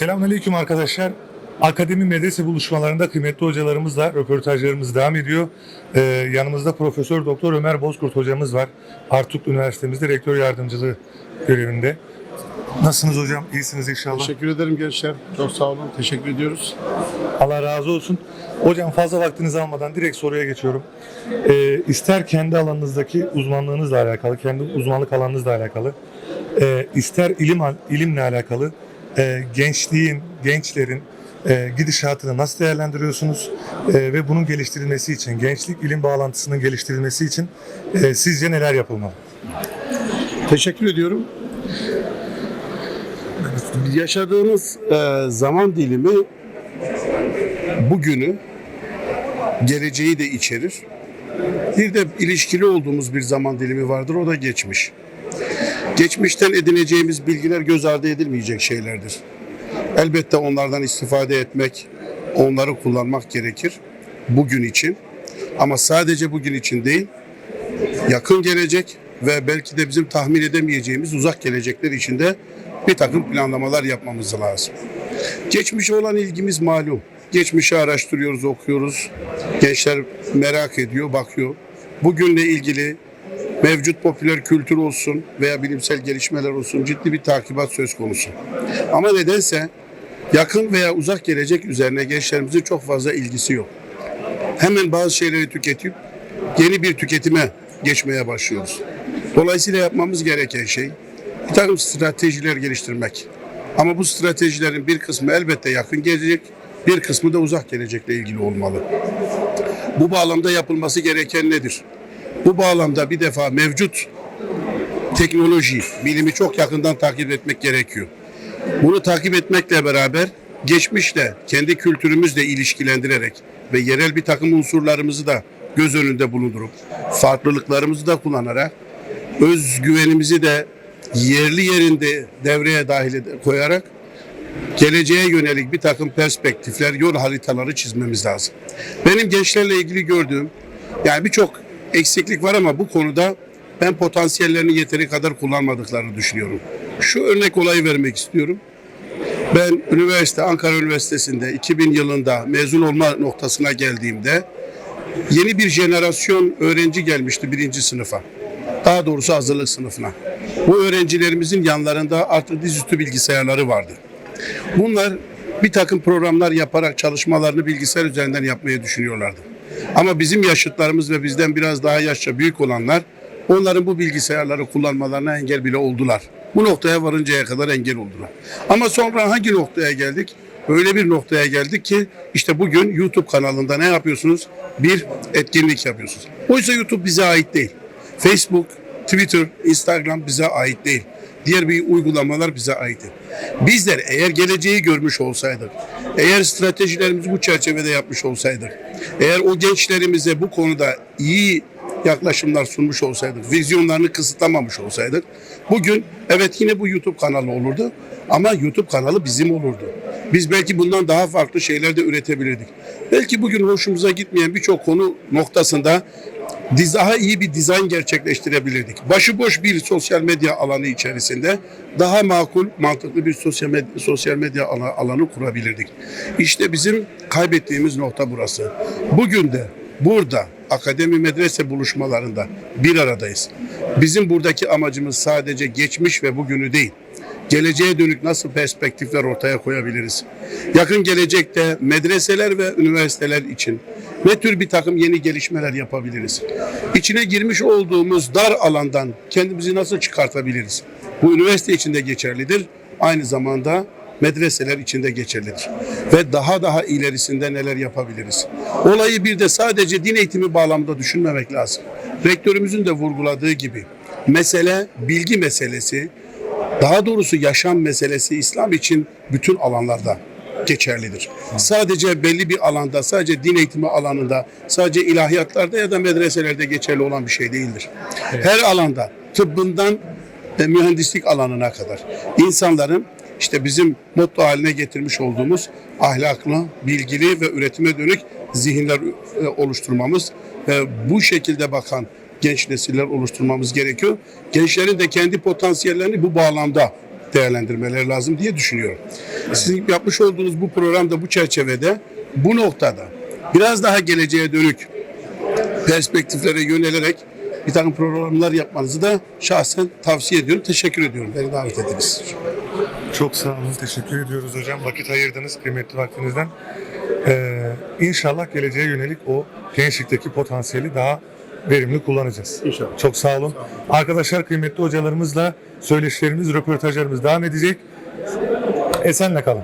Selamünaleyküm arkadaşlar. Akademi medrese buluşmalarında kıymetli hocalarımızla röportajlarımız devam ediyor. Ee, yanımızda Profesör Doktor Ömer Bozkurt hocamız var. Artuk Üniversitemizde rektör yardımcılığı görevinde. Nasılsınız hocam? İyisiniz inşallah. Teşekkür ederim gençler. Çok sağ olun. Teşekkür ediyoruz. Allah razı olsun. Hocam fazla vaktinizi almadan direkt soruya geçiyorum. Ee, ister kendi alanınızdaki uzmanlığınızla alakalı, kendi uzmanlık alanınızla alakalı, e, ister ilim ilimle alakalı e, gençliğin, gençlerin e, gidişatını nasıl değerlendiriyorsunuz? E, ve bunun geliştirilmesi için, gençlik ilim bağlantısının geliştirilmesi için e, sizce neler yapılmalı? Teşekkür ediyorum. Yaşadığımız e, zaman dilimi bugünü, geleceği de içerir. Bir de ilişkili olduğumuz bir zaman dilimi vardır, o da geçmiş. Geçmişten edineceğimiz bilgiler göz ardı edilmeyecek şeylerdir. Elbette onlardan istifade etmek, onları kullanmak gerekir bugün için. Ama sadece bugün için değil, yakın gelecek ve belki de bizim tahmin edemeyeceğimiz uzak gelecekler içinde bir takım planlamalar yapmamız lazım. Geçmişe olan ilgimiz malum. Geçmişi araştırıyoruz, okuyoruz. Gençler merak ediyor, bakıyor. Bugünle ilgili mevcut popüler kültür olsun veya bilimsel gelişmeler olsun ciddi bir takibat söz konusu. Ama nedense yakın veya uzak gelecek üzerine gençlerimizin çok fazla ilgisi yok. Hemen bazı şeyleri tüketip yeni bir tüketime geçmeye başlıyoruz. Dolayısıyla yapmamız gereken şey bir takım stratejiler geliştirmek. Ama bu stratejilerin bir kısmı elbette yakın gelecek, bir kısmı da uzak gelecekle ilgili olmalı. Bu bağlamda yapılması gereken nedir? Bu bağlamda bir defa mevcut teknoloji, bilimi çok yakından takip etmek gerekiyor. Bunu takip etmekle beraber geçmişle, kendi kültürümüzle ilişkilendirerek ve yerel bir takım unsurlarımızı da göz önünde bulundurup, farklılıklarımızı da kullanarak, özgüvenimizi de yerli yerinde devreye dahil koyarak geleceğe yönelik bir takım perspektifler, yol haritaları çizmemiz lazım. Benim gençlerle ilgili gördüğüm, yani birçok eksiklik var ama bu konuda ben potansiyellerini yeteri kadar kullanmadıklarını düşünüyorum. Şu örnek olayı vermek istiyorum. Ben üniversite, Ankara Üniversitesi'nde 2000 yılında mezun olma noktasına geldiğimde yeni bir jenerasyon öğrenci gelmişti birinci sınıfa. Daha doğrusu hazırlık sınıfına. Bu öğrencilerimizin yanlarında artık dizüstü bilgisayarları vardı. Bunlar bir takım programlar yaparak çalışmalarını bilgisayar üzerinden yapmayı düşünüyorlardı. Ama bizim yaşıtlarımız ve bizden biraz daha yaşça büyük olanlar onların bu bilgisayarları kullanmalarına engel bile oldular. Bu noktaya varıncaya kadar engel oldular. Ama sonra hangi noktaya geldik? Öyle bir noktaya geldik ki işte bugün YouTube kanalında ne yapıyorsunuz? Bir etkinlik yapıyorsunuz. Oysa YouTube bize ait değil. Facebook, Twitter, Instagram bize ait değil. Diğer bir uygulamalar bize ait. Bizler eğer geleceği görmüş olsaydık, eğer stratejilerimizi bu çerçevede yapmış olsaydık, eğer o gençlerimize bu konuda iyi yaklaşımlar sunmuş olsaydık, vizyonlarını kısıtlamamış olsaydık, bugün evet yine bu YouTube kanalı olurdu ama YouTube kanalı bizim olurdu. Biz belki bundan daha farklı şeyler de üretebilirdik. Belki bugün hoşumuza gitmeyen birçok konu noktasında daha iyi bir dizayn gerçekleştirebilirdik. Başıboş bir sosyal medya alanı içerisinde daha makul, mantıklı bir sosyal medya, sosyal medya ala- alanı kurabilirdik. İşte bizim kaybettiğimiz nokta burası. Bugün de burada akademi medrese buluşmalarında bir aradayız. Bizim buradaki amacımız sadece geçmiş ve bugünü değil. Geleceğe dönük nasıl perspektifler ortaya koyabiliriz? Yakın gelecekte medreseler ve üniversiteler için ne tür bir takım yeni gelişmeler yapabiliriz? İçine girmiş olduğumuz dar alandan kendimizi nasıl çıkartabiliriz? Bu üniversite için de geçerlidir. Aynı zamanda medreseler içinde geçerlidir. Ve daha daha ilerisinde neler yapabiliriz? Olayı bir de sadece din eğitimi bağlamında düşünmemek lazım. Rektörümüzün de vurguladığı gibi mesele bilgi meselesi, daha doğrusu yaşam meselesi İslam için bütün alanlarda geçerlidir. Sadece belli bir alanda, sadece din eğitimi alanında, sadece ilahiyatlarda ya da medreselerde geçerli olan bir şey değildir. Her alanda, tıbbından e, mühendislik alanına kadar insanların işte bizim motto haline getirmiş olduğumuz ahlaklı, bilgili ve üretime dönük zihinler e, oluşturmamız ve bu şekilde bakan genç nesiller oluşturmamız gerekiyor. Gençlerin de kendi potansiyellerini bu bağlamda değerlendirmeleri lazım diye düşünüyorum. Sizin yapmış olduğunuz bu programda bu çerçevede bu noktada biraz daha geleceğe dönük perspektiflere yönelerek bir takım programlar yapmanızı da şahsen tavsiye ediyorum. Teşekkür ediyorum. Beni davet ettiniz. Çok sağ olun. Teşekkür ediyoruz hocam. Vakit ayırdınız kıymetli vaktinizden. Ee, inşallah geleceğe yönelik o gençlikteki potansiyeli daha verimli kullanacağız. İnşallah. Çok sağ olun. Arkadaşlar kıymetli hocalarımızla söyleşilerimiz, röportajlarımız devam edecek. Esenle kalın.